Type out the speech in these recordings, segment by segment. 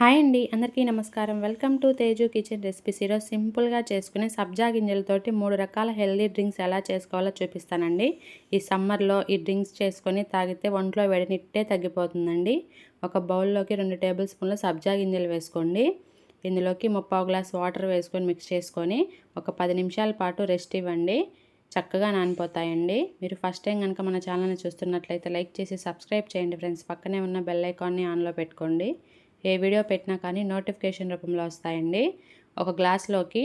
Hi అండి అందరికీ నమస్కారం. Welcome to Teju kitchen recipes. ఈరోజు సింపుల్గా చేసుకునే సబ్జా గింజలతోటి మూడు రకాల హెల్దీ డ్రింక్స్ ఎలా చేసుకోవాలో చూపిస్తానండి. ఈ సమ్మర్లో ఈ డ్రింక్స్ చేసుకొని తాగితే ఒంట్లో వెడనిట్టే తగ్గిపోతుందండి. ఒక బౌల్లోకి రెండు టేబుల్ స్పూన్ల సబ్జా గింజలు వేసుకోండి. ఇందులోకి ముప్పావు గ్లాస్ వాటర్ వేసుకొని మిక్స్ చేసుకొని ఒక పది నిమిషాల పాటు రెస్ట్ ఇవ్వండి. చక్కగా నానిపోతాయండి. మీరు ఫస్ట్ టైం కనుక మన ఛానల్ని చూస్తున్నట్లయితే లైక్ చేసి సబ్స్క్రైబ్ చేయండి ఫ్రెండ్స్. పక్కనే ఉన్న బెల్ ఐకాన్ని ఆన్లో పెట్టుకోండి. ఏ వీడియో పెట్టినా కానీ నోటిఫికేషన్ రూపంలో వస్తాయండి. ఒక గ్లాస్లోకి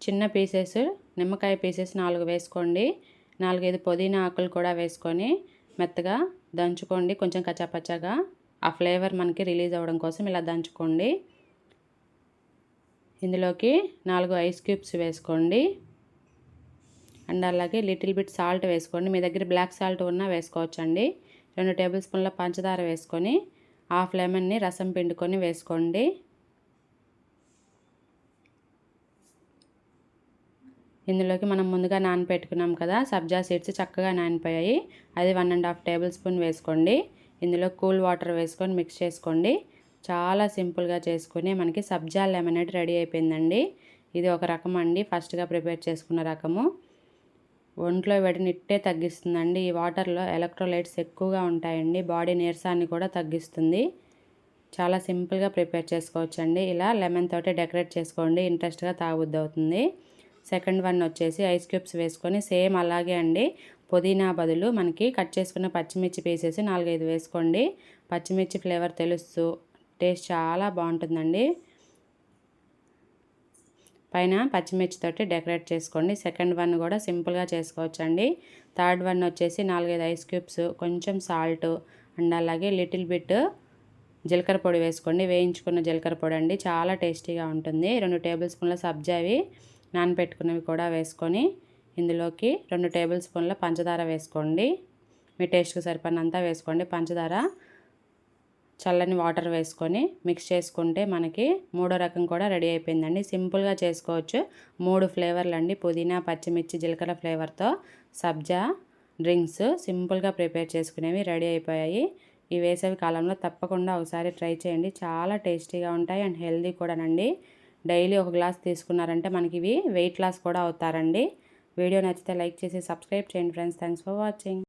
చిన్న పీసెస్ నిమ్మకాయ పీసెస్ నాలుగు వేసుకోండి. నాలుగైదు పుదీనా ఆకులు కూడా వేసుకొని మెత్తగా దంచుకోండి. కొంచెం కచ్చాపచ్చగా ఆ ఫ్లేవర్ మనకి రిలీజ్ అవ్వడం కోసం ఇలా దంచుకోండి. ఇందులోకి నాలుగు ఐస్ క్యూబ్స్ వేసుకోండి. అండ్ అలాగే లిటిల్ బిట్ సాల్ట్ వేసుకోండి. మీ దగ్గర బ్లాక్ సాల్ట్ ఉన్నా వేసుకోవచ్చండి. రెండు టేబుల్ స్పూన్ల పంచదార వేసుకొని హాఫ్ లెమన్ని రసం పిండుకొని వేసుకోండి. ఇందులోకి మనం ముందుగా నానపెట్టుకున్నాం కదా సబ్జా సీడ్స్ చక్కగా నానిపోయాయి. అది one and half tablespoon వేసుకోండి. ఇందులో కూల్ వాటర్ వేసుకొని మిక్స్ చేసుకోండి. చాలా సింపుల్గా చేసుకుని మనకి సబ్జా లెమనేట్ రెడీ అయిపోయిందండి. ఇది ఒక రకం అండి. ఫస్ట్గా ప్రిపేర్ చేసుకున్న రకము. ఒంట్లో వేడినిట్టే తగ్గిస్తుందండి. ఈ వాటర్లో ఎలక్ట్రోలైట్స్ ఎక్కువగా ఉంటాయండి. బాడీ నీరసాన్ని కూడా తగ్గిస్తుంది. చాలా సింపుల్గా ప్రిపేర్ చేసుకోవచ్చండి. ఇలా లెమన్ తోటి డెకరేట్ చేసుకోండి. ఇంట్రెస్ట్గా తాగుద్ది అవుతుంది సెకండ్ వన్ వచ్చేసి ఐస్ క్యూబ్స్ వేసుకొని సేమ్ అలాగే అండి. పుదీనా బదులు మనకి కట్ చేసుకున్న పచ్చిమిర్చి పీసెస్ నాలుగైదు వేసుకోండి. పచ్చిమిర్చి ఫ్లేవర్ తెలుస్తూ టేస్ట్ చాలా బాగుంటుందండి. పైన పచ్చిమిర్చితోటి డెకరేట్ చేసుకోండి. సెకండ్ వన్ కూడా సింపుల్గా చేసుకోవచ్చండి. థర్డ్ వన్ వచ్చేసి నాలుగైదు ఐస్ క్యూబ్స్ కొంచెం సాల్ట్ అండ్ అలాగే లిటిల్ బిట్ జీలకర్ర పొడి వేసుకోండి. వేయించుకున్న జీలకర్ర పొడి అండి. చాలా టేస్టీగా ఉంటుంది. రెండు టేబుల్ స్పూన్ల సబ్జావి నానబెట్టుకున్నవి కూడా వేసుకొని ఇందులోకి రెండు టేబుల్ స్పూన్ల పంచదార వేసుకోండి. మీ టేస్ట్కి సరిపడినంతా వేసుకోండి. పంచదార చల్లని వాటర్ వేసుకొని మిక్స్ చేసుకుంటే మనకి మూడో రకం కూడా రెడీ అయిపోయిందండి. సింపుల్గా చేసుకోవచ్చు. మూడు ఫ్లేవర్లు అండి. పుదీనా పచ్చిమిర్చి జీలకర్ర ఫ్లేవర్తో సబ్జా డ్రింక్స్ సింపుల్గా ప్రిపేర్ చేసుకునేవి రెడీ అయిపోయాయి. ఈ వేసవి కాలంలో తప్పకుండా ఒకసారి ట్రై చేయండి. చాలా టేస్టీగా ఉంటాయి అండ్ హెల్దీ కూడానండి. డైలీ ఒక గ్లాస్ తీసుకున్నారంటే మనకి ఇవి వెయిట్ లాస్ కూడా అవుతారండి. వీడియో నచ్చితే లైక్ చేసి సబ్స్క్రైబ్ చేయండి ఫ్రెండ్స్. Thanks for watching.